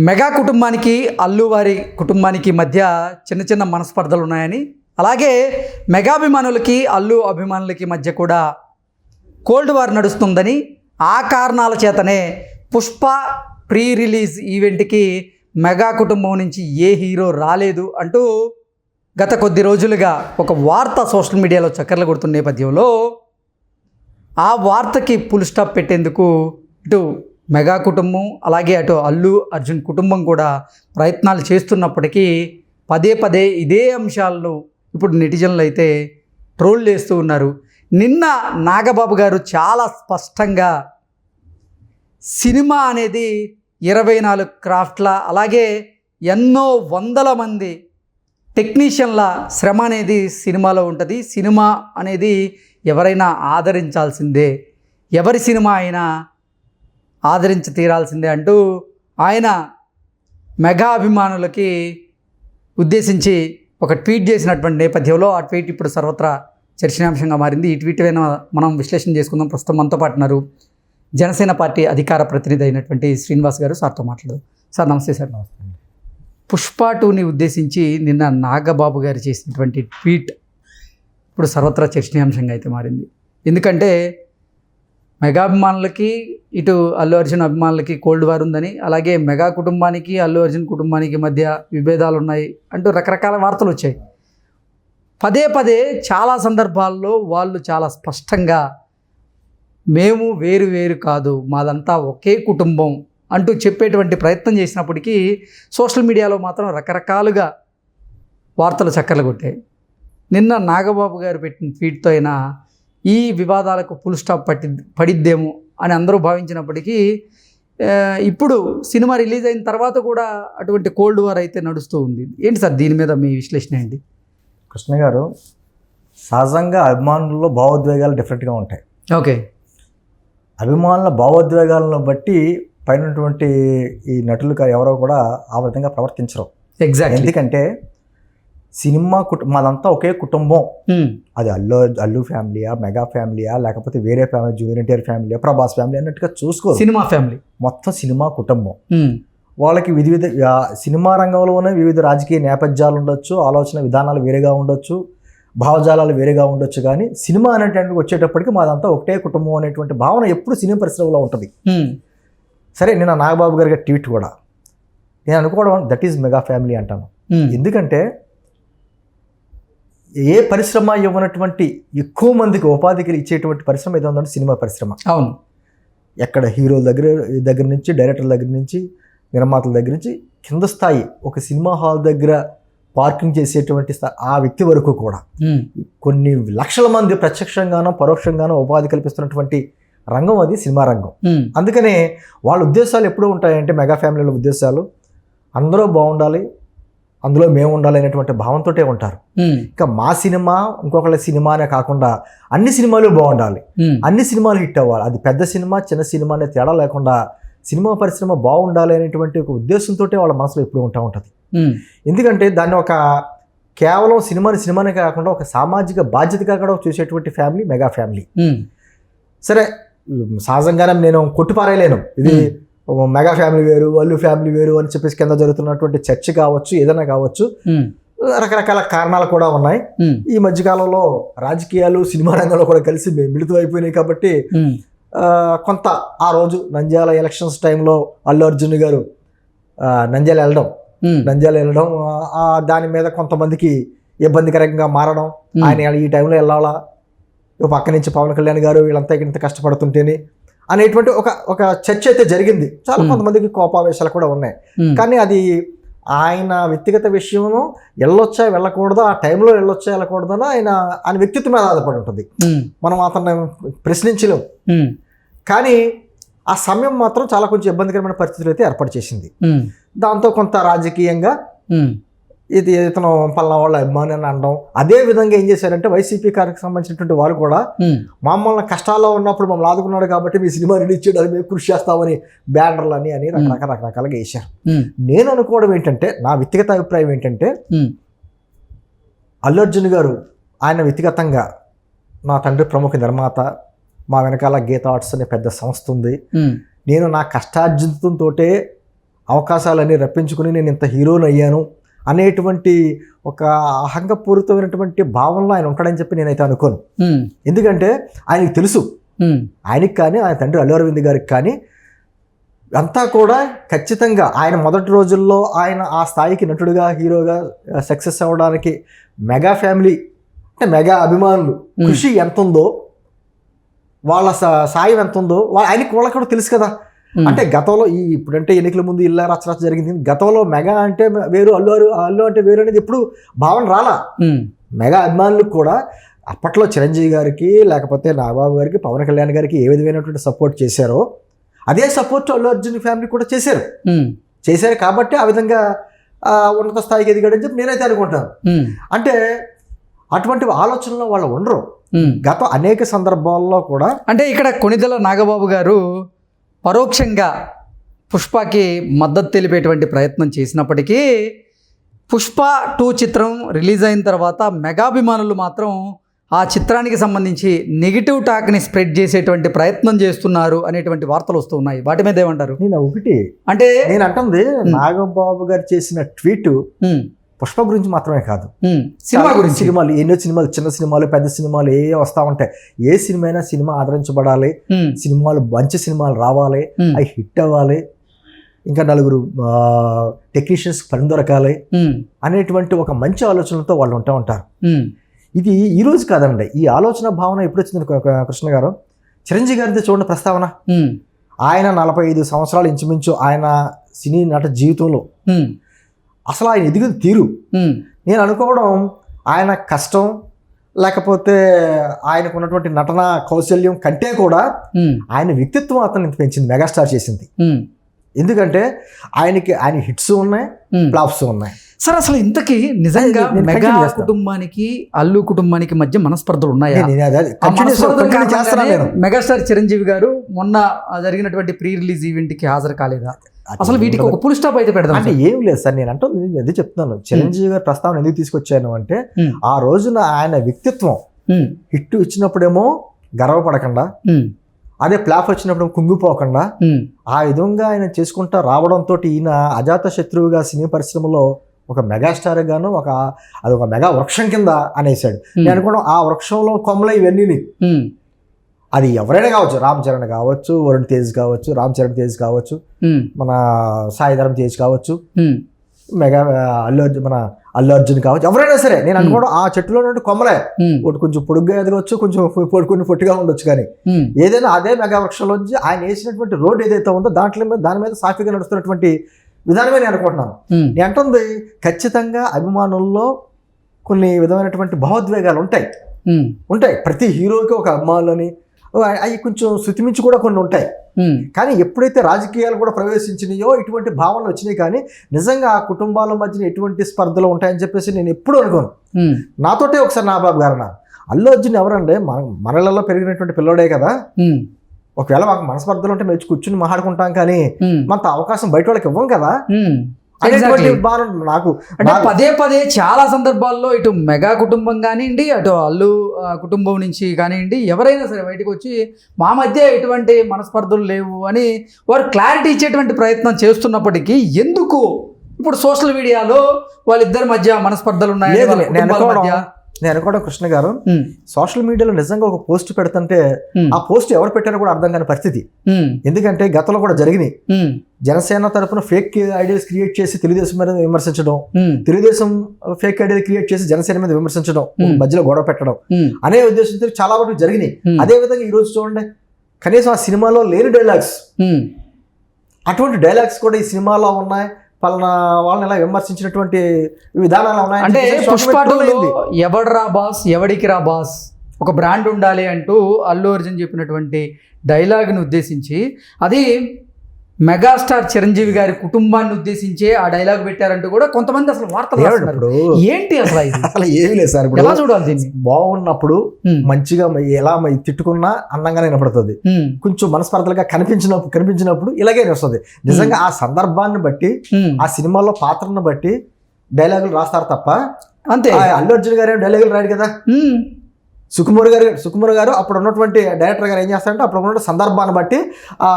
Mega కుటుంబానికి అల్లు వారి కుటుంబానికి మధ్య చిన్న చిన్న మనస్పర్ధలు ఉన్నాయని అలాగే మెగాభిమానులకి అల్లు అభిమానులకి మధ్య కూడా కోల్డ్ వార్ నడుస్తుందని ఆ కారణాల చేతనే పుష్ప ప్రీ రిలీజ్ ఈవెంట్కి మెగా కుటుంబం నుంచి ఏ హీరో రాలేదు అంటూ గత కొద్ది రోజులుగా ఒక వార్త సోషల్ మీడియాలో చక్కర్లు కొడుతున్న నేపథ్యంలో ఆ వార్తకి ఫుల్ స్టాప్ పెట్టేందుకు ఇటు మెగా కుటుంబం అలాగే అటు అల్లు అర్జున్ కుటుంబం కూడా ప్రయత్నాలు చేస్తున్నప్పటికీ పదే పదే ఇదే అంశాలను ఇప్పుడు నెటిజన్లు అయితే ట్రోల్ చేస్తూ ఉన్నారు. నిన్న నాగబాబు గారు చాలా స్పష్టంగా సినిమా అనేది ఇరవై నాలుగు క్రాఫ్ట్ల అలాగే ఎన్నో వందల మంది టెక్నీషియన్ల శ్రమ అనేది సినిమాలో ఉంటుంది. సినిమా అనేది ఎవరైనా ఆదరించాల్సిందే. ఎవరి సినిమా అయినా ఆదరించి తీరాల్సిందే అంటూ ఆయన మెగా అభిమానులకి ఉద్దేశించి ఒక ట్వీట్ చేసినటువంటి నేపథ్యంలో ఆ ట్వీట్ ఇప్పుడు సర్వత్రా చర్చనీయాంశంగా మారింది. ఈ ట్వీట్ పైన మనం విశ్లేషణ చేసుకుందాం. ప్రస్తుతం మనతో పాటు ఉన్నారు జనసేన పార్టీ అధికార ప్రతినిధి అయినటువంటి శ్రీనివాస్ గారు. సార్తో మాట్లాడదాం. సార్ నమస్తే సార్. నమస్తే పుష్ప టూని ఉద్దేశించి నిన్న నాగబాబు గారు చేసినటువంటి ట్వీట్ ఇప్పుడు సర్వత్రా చర్చనీయాంశంగా అయితే మారింది. ఎందుకంటే మెగాభిమానులకి ఇటు అల్లు అర్జున్ అభిమానులకి కోల్డ్ వార్ ఉందని అలాగే మెగా కుటుంబానికి అల్లు అర్జున్ కుటుంబానికి మధ్య విభేదాలు ఉన్నాయి అంటూ రకరకాల వార్తలు వచ్చాయి. పదే పదే చాలా సందర్భాల్లో వాళ్ళు చాలా స్పష్టంగా మేము వేరు వేరు కాదు మాదంతా ఒకే కుటుంబం అంటూ చెప్పేటువంటి ప్రయత్నం చేసినప్పటికీ సోషల్ మీడియాలో మాత్రం రకరకాలుగా వార్తలు చక్కర్లు కొట్టాయి. నిన్న నాగబాబు గారు పెట్టిన ట్వీట్తో అయినా ఈ వివాదాలకు ఫుల్ స్టాప్ పట్టి పడిద్దేమో అని అందరూ భావించినప్పటికీ ఇప్పుడు సినిమా రిలీజ్ అయిన తర్వాత కూడా అటువంటి కోల్డ్ వార్ అయితే నడుస్తూ ఉంది. ఏంటి సార్ దీని మీద మీ విశ్లేషణ ఏంటి? కృష్ణ గారు సహజంగా అభిమానుల్లో భావోద్వేగాలు డిఫరెంట్గా ఉంటాయి. ఓకే. అభిమానుల భావోద్వేగాలను బట్టి పైనటువంటి ఈ నటులు ఎవరో కూడా ఆ విధంగా ప్రవర్తించరు. ఎగ్జాక్ట్లీ ఎందుకంటే సినిమా కుటుంబం మాదంతా ఒకే కుటుంబం. అది అల్లు అల్లు ఫ్యామిలీయా మెగా ఫ్యామిలీయా లేకపోతే వేరే family junior NTR family Prabhas family అన్నట్టుగా చూసుకోరు. Cinema family. మొత్తం సినిమా కుటుంబం. వాళ్ళకి వివిధ సినిమా రంగంలోనే వివిధ రాజకీయ నేపథ్యాలు ఉండొచ్చు ఆలోచన విధానాలు వేరేగా ఉండొచ్చు భావజాలాలు వేరేగా ఉండొచ్చు కానీ సినిమా అనేటువంటి వచ్చేటప్పటికి మాదంతా ఒకటే కుటుంబం అనేటువంటి భావన ఎప్పుడు సినిమా పరిశ్రమలో ఉంటుంది. సరే నేను నాగబాబు గారి ట్వీట్ కూడా. నేను అనుకోవడం దట్ ఈజ్ మెగా ఫ్యామిలీ అంటాను. ఎందుకంటే ఏ పరిశ్రమ ఇవ్వనటువంటి ఎక్కువ మందికి ఉపాధికి ఇచ్చేటువంటి పరిశ్రమ ఏదో ఉందంటే సినిమా పరిశ్రమ. అవును. ఎక్కడ హీరోల దగ్గర దగ్గర నుంచి డైరెక్టర్ల దగ్గర నుంచి నిర్మాతల దగ్గర నుంచి కింద స్థాయి ఒక సినిమా హాల్ దగ్గర పార్కింగ్ చేసేటువంటి ఆ వ్యక్తి వరకు కూడా కొన్ని లక్షల మంది ప్రత్యక్షంగానో పరోక్షంగానో ఉపాధి కల్పిస్తున్నటువంటి రంగం అది సినిమా రంగం. అందుకనే వాళ్ళ ఉద్దేశాలు ఎప్పుడూ ఉంటాయంటే మెగా ఫ్యామిలీల ఉద్దేశాలు. అందరూ బాగుండాలి అందులో మేము ఉండాలి అనేటువంటి భావంతో ఉంటారు ఇంకా మా సినిమా ఇంకొకళ్ళ సినిమానే కాకుండా అన్ని సినిమాలు బాగుండాలి. అన్ని సినిమాలు హిట్ అవ్వాలి. అది పెద్ద సినిమా చిన్న సినిమా అనే తేడా లేకుండా సినిమా పరిశ్రమ బాగుండాలి అనేటువంటి ఒక ఉద్దేశంతో వాళ్ళ మనసులో ఎప్పుడు ఉంటా ఉంటుంది. ఎందుకంటే దాన్ని ఒక కేవలం సినిమాని సినిమానే కాకుండా ఒక సామాజిక బాధ్యతగా కూడా చూసేటువంటి ఫ్యామిలీ మెగా ఫ్యామిలీ. సరే సహజంగానే నేను కొట్టుపారేయలేను. ఇది మెగా ఫ్యామిలీ వేరు వాళ్ళు ఫ్యామిలీ వేరు అని చెప్పేసి కింద జరుగుతున్నటువంటి చర్చ కావచ్చు ఏదైనా కావచ్చు రకరకాల కారణాలు కూడా ఉన్నాయి. ఈ మధ్యకాలంలో రాజకీయాలు సినిమా రంగంలో కూడా కలిసి మిళితం అయిపోయినాయి కాబట్టి కొంత ఆ రోజు నంద్యాల ఎలక్షన్స్ టైంలో అల్లు అర్జున్ గారు నంద్యాల వెళ్ళడం. నంద్యాల వెళ్ళడం దాని మీద కొంతమందికి ఇబ్బందికరంగా మారడం. ఆయన ఈ టైంలో వెళ్ళాలా? పక్క నుంచి పవన్ కళ్యాణ్ గారు వీళ్ళంతా ఇంత కష్టపడుతుంటేనే అనేటువంటి ఒక ఒక చర్చ అయితే జరిగింది. చాలా. కొంతమందికి కోపావేశాలు కూడా ఉన్నాయి. కానీ అది ఆయన వ్యక్తిగత విషయము వెళ్ళొచ్చా వెళ్ళకూడదా ఆ టైంలో వెళ్ళొచ్చా వెళ్ళకూడదా ఆయన ఆయన వ్యక్తిత్వం మీద ఆధారపడి ఉంటుంది. మనం అతన్ని ప్రశ్నించలేం. కానీ ఆ సమయం మాత్రం చాలా కొంచెం ఇబ్బందికరమైన పరిస్థితులు అయితే ఏర్పాటు చేసింది. దాంతో కొంత రాజకీయంగా ఇది ఇతను పలానా వాళ్ళ అభిమాని అని అనడం. అదే విధంగా ఏం చేశారంటే వైసీపీ కార్యకు సంబంధించినటువంటి వారు కూడా మమ్మల్ని కష్టాల్లో ఉన్నప్పుడు మమ్మల్ని ఆదుకున్నాడు కాబట్టి మీ సినిమా రిలీజ్ చేయడానికి మేము కృషి చేస్తామని బ్యానర్లు అని అని రకరకాల రకరకాలుగా వేశారు. నేను అనుకోవడం ఏంటంటే నా వ్యక్తిగత అభిప్రాయం ఏంటంటే అల్లు అర్జున్ గారు ఆయన వ్యక్తిగతంగా నా తండ్రి ప్రముఖ నిర్మాత మా వెనకాల గీత ఆర్ట్స్ అనే పెద్ద సంస్థ ఉంది. నేను నా కష్టార్జితంతో అవకాశాలన్నీ రప్పించుకుని నేను ఇంత హీరోని అయ్యాను. అనేటువంటి ఒక అహంగపూరితమైనటువంటి భావనలో ఆయన ఉంటాడని చెప్పి నేనైతే అనుకోను. ఎందుకంటే ఆయనకి తెలుసు. ఆయనకి కానీ ఆయన తండ్రి అల్లు అరవింద్ గారికి కానీ అంతా కూడా ఖచ్చితంగా ఆయన మొదటి రోజుల్లో ఆయన ఆ స్థాయికి నటుడుగా హీరోగా సక్సెస్ అవ్వడానికి మెగా ఫ్యామిలీ అంటే మెగా అభిమానులు కృషి ఎంత ఉందో వాళ్ళ సాయం ఎంత ఉందో వా- ఆయనకి వాళ్ళకి కూడా తెలుసు కదా. అంటే గతంలో ఈ ఇప్పుడంటే ఎన్నికల ముందు ఇల్లా రచరచ జరిగింది. గతంలో మెగా అంటే వేరు అల్లు అరు- అల్లు అంటే వేరు అనేది ఎప్పుడు భావన రాలా. ఉమ్, మెగా అభిమానులకు కూడా అప్పట్లో చిరంజీవి గారికి లేకపోతే నాగబాబు గారికి పవన్ కళ్యాణ్ గారికి ఏ విధమైనటువంటి సపోర్ట్ చేశారో అదే సపోర్ట్ అల్లు అర్జున్ ఫ్యామిలీ కూడా చేశారు. ఉమ్, చేశారు కాబట్టి ఆ విధంగా ఉన్నత స్థాయికి ఎదిగాడని చెప్పి నేనైతే అనుకుంటాను. అంటే అటువంటి ఆలోచనలో వాళ్ళు ఉండరు. గత అనేక సందర్భాల్లో కూడా అంటే ఇక్కడ కొణిదెల నాగబాబు గారు పరోక్షంగా పుష్పకి మద్దతు తెలిపేటువంటి ప్రయత్నం చేసినప్పటికీ పుష్ప టూ చిత్రం రిలీజ్ అయిన తర్వాత మెగాభిమానులు మాత్రం ఆ చిత్రానికి సంబంధించి నెగిటివ్ టాక్ని స్ప్రెడ్ చేసేటువంటి ప్రయత్నం చేస్తున్నారు అనేటువంటి వార్తలు వస్తూ ఉన్నాయి. వాటి మీద ఏమంటారు? నేను ఒకటి అంటే నేను అంటుంది నాగబాబు గారు చేసిన ట్వీట్ పుష్ప గురించి మాత్రమే కాదు. సినిమా గురించి. సినిమాలు ఎన్నో సినిమాలు చిన్న సినిమాలు పెద్ద సినిమాలు ఏ వస్తూ ఉంటాయి. ఏ సినిమా అయినా సినిమా ఆదరించబడాలి. సినిమాలు మంచి సినిమాలు రావాలి. అవి హిట్ అవ్వాలి. ఇంకా నలుగురు టెక్నీషియన్స్ పని దొరకాలి అనేటువంటి ఒక మంచి ఆలోచనలతో వాళ్ళు ఉంటూ ఉంటారు. ఇది ఈ రోజు కాదండి. ఈ ఆలోచన భావన ఎప్పుడు వచ్చింది కృష్ణ గారు? చిరంజీవి గారిది చూడండి ప్రస్తావన. ఆయన నలభై ఐదు సంవత్సరాలు ఇంచుమించు ఆయన సినీ నట జీవితంలో అసలు ఆయన ఎదిగిన తీరు. నేను అనుకోవడం ఆయన కష్టం లేకపోతే ఆయనకు ఉన్నటువంటి నటన కౌశల్యం కంటే కూడా ఆయన వ్యక్తిత్వం అతను ఇంత పెంచింది మెగాస్టార్ చేసింది. ఎందుకంటే ఆయనకి ఆయన హిట్స్ ఉన్నాయి. ఫ్లాప్స్ ఉన్నాయి. సార్ అసలు ఇంతకీ నిజంగా మెగా. కుటుంబానికి అల్లు కుటుంబానికి మధ్య మనస్పర్ధలు ఉన్నాయా? మెగాస్టార్ చిరంజీవి గారు మొన్న జరిగినటువంటి ప్రీ రిలీజ్ ఈవెంట్కి హాజరు కాలేదా? అసలు వీటికి ఒక పుల్ స్టాప్ అయితే పెడదాం అంటే ఏం లేదు సార్ నేను అంటే అదే చెప్తున్నాను. చిరంజీవి గారి ప్రస్తావన ఎందుకు తీసుకొచ్చాను అంటే ఆ రోజున ఆయన వ్యక్తిత్వం హిట్ ఇచ్చినప్పుడేమో గర్వపడకుండా అదే ఫ్లాప్ వచ్చినప్పుడు కుంగిపోకుండా ఆ విధంగా ఆయన చేసుకుంటా రావడంతో ఈయన అజాత శత్రువుగా సినీ పరిశ్రమలో ఒక మెగాస్టార్ గాను ఒక అది ఒక మెగా వృక్షం కింద అనేసాడు నేను అనుకోవడం ఆ వృక్షంలో కొమ్మలు ఇవన్నీ అది ఎవరైనా కావచ్చు రామ్ చరణ్ కావచ్చు వరుణ్ తేజ్ కావచ్చు రామ్ చరణ్ తేజ్ కావచ్చు మన సాయిధరం తేజ్ కావచ్చు మెగా అల్లు అర్జున్ మన అల్లు అర్జున్ కావచ్చు ఎవరైనా సరే నేను అనుకోవడం ఆ చెట్టులో నుండి కొమ్మలే. ఒకటి కొంచెం పొడుగ్గా ఎదగవచ్చు కొంచెం పొడుకుని పొట్టిగా ఉండొచ్చు కానీ. ఏదైనా అదే మెగా వృక్షంలోంచి ఆయన వేసినటువంటి రోడ్ ఏదైతే ఉందో దాంట్లో మీద దాని మీద సాఫీగా నడుస్తున్నటువంటి విధానమే నేను అనుకుంటున్నాను. నేను అంటుంది ఖచ్చితంగా అభిమానుల్లో కొన్ని విధమైనటువంటి భావోద్వేగాలు ఉంటాయి. ఉంటాయి. ప్రతి హీరోకి ఒక అభిమానులని అవి కొంచెం శృతిమించి కూడా కొన్ని ఉంటాయి. కానీ ఎప్పుడైతే రాజకీయాలు కూడా ప్రవేశించినాయో ఇటువంటి భావనలు వచ్చినాయి కానీ నిజంగా ఆ కుటుంబాల మధ్యన ఎటువంటి స్పర్ధలు ఉంటాయని చెప్పేసి నేను ఎప్పుడు అనుకోను. నాతోటే ఒకసారి నా బాబు గారు అన్నారు. అల్లు అర్జున్ ఎవరంటే మన మనలలో పెరిగినటువంటి పిల్లోడే కదా. ఒకవేళ మాకు మనస్పర్ధలు ఉంటే మేము కూర్చుని మాట్లాడుకుంటాం కానీ మనతో అవకాశం బయట వాళ్ళకి ఇవ్వం కదా. అనేటువంటి నాకు అంటే పదే పదే చాలా సందర్భాల్లో ఇటు మెగా కుటుంబం కానివ్వండి అటు అల్లు కుటుంబం నుంచి కానివ్వండి ఎవరైనా సరే బయటకు వచ్చి మా మధ్య ఎటువంటి మనస్పర్ధలు లేవు అని వారు క్లారిటీ ఇచ్చేటువంటి ప్రయత్నం చేస్తున్నప్పటికీ ఎందుకు? ఇప్పుడు సోషల్ మీడియాలో వాళ్ళిద్దరి మధ్య మనస్పర్ధలు ఉన్నాయి నేను అనుకోవడం కృష్ణ గారు సోషల్ మీడియాలో నిజంగా ఒక పోస్ట్ పెడుతుంటే ఆ పోస్ట్ ఎవరు పెట్టారో కూడా అర్థం కాని పరిస్థితి. ఎందుకంటే గతంలో కూడా జరిగినాయి. జనసేన తరపున ఫేక్ ఐడియాస్ క్రియేట్ చేసి తెలుగుదేశం మీద విమర్శించడం తెలుగుదేశం ఫేక్ ఐడియాలు క్రియేట్ చేసి జనసేన మీద విమర్శించడం. మధ్యలో గొడవ పెట్టడం అనే ఉద్దేశంతో చాలా వరకు జరిగినాయి. అదే విధంగా ఈ రోజు చూడండి కనీసం ఆ సినిమాలో లేని డైలాగ్స్ అటువంటి డైలాగ్స్ కూడా ఈ సినిమాలో ఉన్నాయి. పలానా వాళ్ళని ఇలా విమర్శించినటువంటి విధానాలు ఉన్నాయి అంటే టూలో ఎవడరా బాస్? ఎవడికి రా బాస్? ఒక బ్రాండ్ ఉండాలి అంటూ అల్లు అర్జున్ చెప్పినటువంటి డైలాగ్ని ఉద్దేశించి అది మెగాస్టార్ చిరంజీవి గారి కుటుంబాన్ని ఉద్దేశించే ఆ డైలాగ్ పెట్టారంటూ కూడా కొంతమంది అసలు వార్తలు రాస్తున్నారు. ఏంటి అసలు ఇది? అసలు ఏమీ లేదు సార్ ఎలా చూడాలి దీన్ని? బాగున్నప్పుడు మంచిగా ఎలా తిట్టుకున్నా అందంగానే వినపడుతుంది. కొంచెం మనస్పర్ధలుగా కనిపించినప్పుడు కనిపించినప్పుడు ఇలాగే వస్తుంది నిజంగా ఆ సందర్భాన్ని బట్టి ఆ సినిమాలో పాత్రను బట్టి డైలాగులు రాస్తారు తప్ప అంతే. అల్లు అర్జున్ గారు డైలాగులు రాడు కదా? సుకుమార్ గారు సుకుమార్ గారు అప్పుడు ఉన్నటువంటి డైరెక్టర్ గారు ఏం చేస్తారంటే అప్పుడు ఉన్న సందర్భాన్ని బట్టి ఆ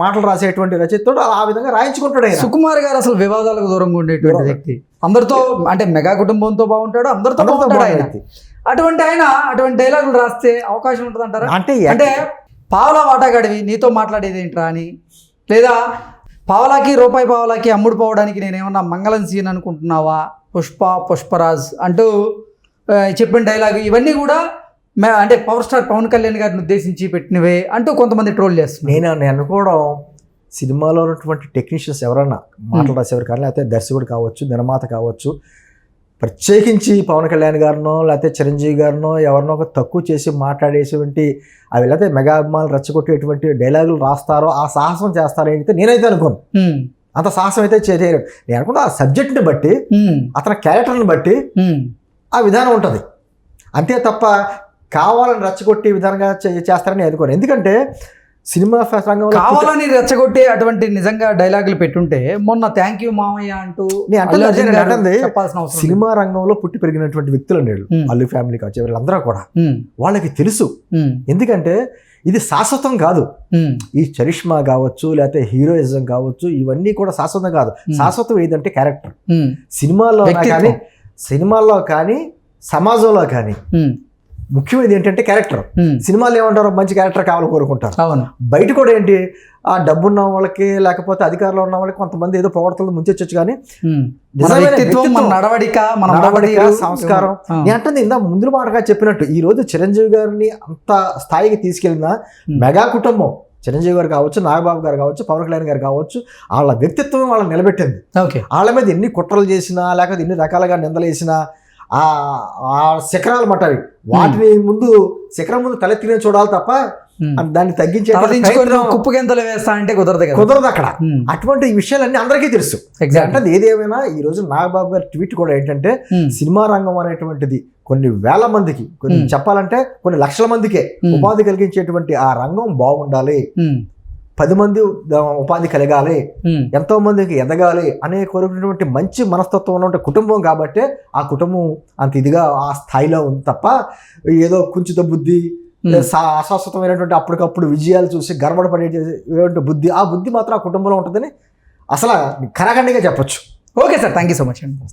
మాటలు రాసేటువంటి రచయితడు ఆ విధంగా రాయించుకుంటాడు సుకుమార్ గారు అసలు వివాదాలకు దూరంగా ఉండేటువంటి వ్యక్తి. అందరితో అంటే మెగా కుటుంబంతో బాగుంటాడు అందరితో బాగుంటాడు ఆయన. అటువంటి ఆయన అటువంటి డైలాగులు రాస్తే అవకాశం ఉంటుంది అంటారా అంటే అంటే పావలా వాటాగాడివి నీతో మాట్లాడేది ఏంట్రా అని. లేదా పావలాకి రూపాయి పావలాకి అమ్ముడు పోవడానికి నేను ఏమన్నా మంగళం సీన్ అనుకుంటున్నావా? పుష్ప పుష్పరాజ్ అంటూ చెప్పిన డైలాగ్ ఇవన్నీ కూడా అంటే పవర్ స్టార్ పవన్ కళ్యాణ్ గారిని ఉద్దేశించి పెట్టినవే అంటూ కొంతమంది ట్రోల్ చేస్తున్నారు. నేను నేను అనుకోవడం సినిమాలో ఉన్నటువంటి టెక్నీషియన్స్ ఎవరన్నా మాటలు రాసేవారు కానీ లేకపోతే దర్శకుడు కావచ్చు నిర్మాత కావచ్చు ప్రత్యేకించి పవన్ కళ్యాణ్ గారినో లేకపోతే చిరంజీవి గారినో ఎవరినో ఒక తక్కువ చేసి మాట్లాడేటువంటి అవి లేకపోతే మెగా అభిమానులు రెచ్చగొట్టేటువంటి డైలాగులు రాస్తారో ఆ సాహసం చేస్తారో అయితే నేనైతే అనుకోను. అంత సాహసం అయితే చేయలేరు నేను అనుకున్నా ఆ సబ్జెక్ట్ని బట్టి అతని క్యారెక్టర్ని బట్టి ఆ విధానం ఉంటుంది. అంతే తప్ప కావాలని రెచ్చగొట్టే విధానంగా చే- చేస్తారని అనుకోను ఎందుకంటే సినిమా రంగంలో కావాలని రెచ్చగొట్టే అటువంటి నిజంగా డైలాగులు పెట్టుంటే మొన్న థ్యాంక్ యూ మామయ్య అంటూ. చెప్పాల్సిన. సినిమా రంగంలో పుట్టి పెరిగినటువంటి వ్యక్తులు అండి. అల్లు ఫ్యామిలీ కావచ్చు వీళ్ళందరూ కూడా వాళ్ళకి తెలుసు ఎందుకంటే ఇది శాశ్వతం కాదు ఈ చరిష్మా కావచ్చు లేకపోతే హీరోయిజం కావచ్చు ఇవన్నీ కూడా శాశ్వతం కాదు. శాశ్వతం ఏదంటే క్యారెక్టర్ సినిమాల్లో. కానీ సినిమాల్లో కానీ సమాజంలో కానీ ముఖ్యమైనది ఏంటంటే క్యారెక్టర్ సినిమాలు ఏమంటారు మంచి క్యారెక్టర్ కావాలని కోరుకుంటారు. అవును. బయట కూడా ఏంటి ఆ డబ్బున్న వాళ్ళకి లేకపోతే అధికారంలో ఉన్న వాళ్ళకి కొంతమంది ఏదో పొగడతలు ముంచొచ్చు కానీ నడవడిక మన నడవడిక, సంస్కారం. అంటుంది ఇందా ముందు మాటగా చెప్పినట్టు ఈ రోజు చిరంజీవి గారిని అంత స్థాయికి తీసుకెళ్ళిన. మెగా కుటుంబం చిరంజీవి గారు కావచ్చు నాగబాబు గారు కావచ్చు పవన్ కళ్యాణ్ గారు కావచ్చు వాళ్ళ వ్యక్తిత్వం వాళ్ళని నిలబెట్టింది. ఓకే. వాళ్ళ మీద ఎన్ని కుట్రలు చేసినా లేకపోతే ఎన్ని రకాలుగా నిందలేసినా ఆ ఆ శిఖరాలు మాట వాటిని ముందు శిఖరం ముందు తలెత్తినే చూడాలి తప్ప ఉమ్. దాన్ని తగ్గించే తలదించుకొని ప్రయత్నం కుప్పు గెంతలు వేస్తా అంటే కుదరదు కదా. కుదరదు అక్కడ. ఉమ్, అటువంటి విషయాలన్నీ అందరికీ తెలుసు. అంటే ఏదేమైనా ఈ రోజు నాగబాబు గారి ట్వీట్ కూడా ఏంటంటే సినిమా రంగం అనేటువంటిది కొన్ని వేల మందికి కొన్ని Hmm. చెప్పాలంటే కొన్ని లక్షల మందికే Hmm. ఉపాధి కలిగించేటువంటి ఆ రంగం బాగుండాలి. పది మంది ఉపాధి కలగాలి ఎంతో మందికి ఎదగాలి అనే కోరుకున్నటువంటి మంచి మనస్తత్వం ఉన్నటువంటి కుటుంబం కాబట్టి ఆ కుటుంబం అంత ఇదిగా ఆ స్థాయిలో ఉంది తప్ప ఏదో కుంచిత బుద్ధి అశాశ్వతమైనటువంటి అప్పటికప్పుడు విజయాలు చూసి గర్వపడే బుద్ధి ఆ బుద్ధి మాత్రం ఆ కుటుంబంలో ఉంటుందని అసలు కరగండిగా చెప్పొచ్చు. Okay sir thank you so much అండి.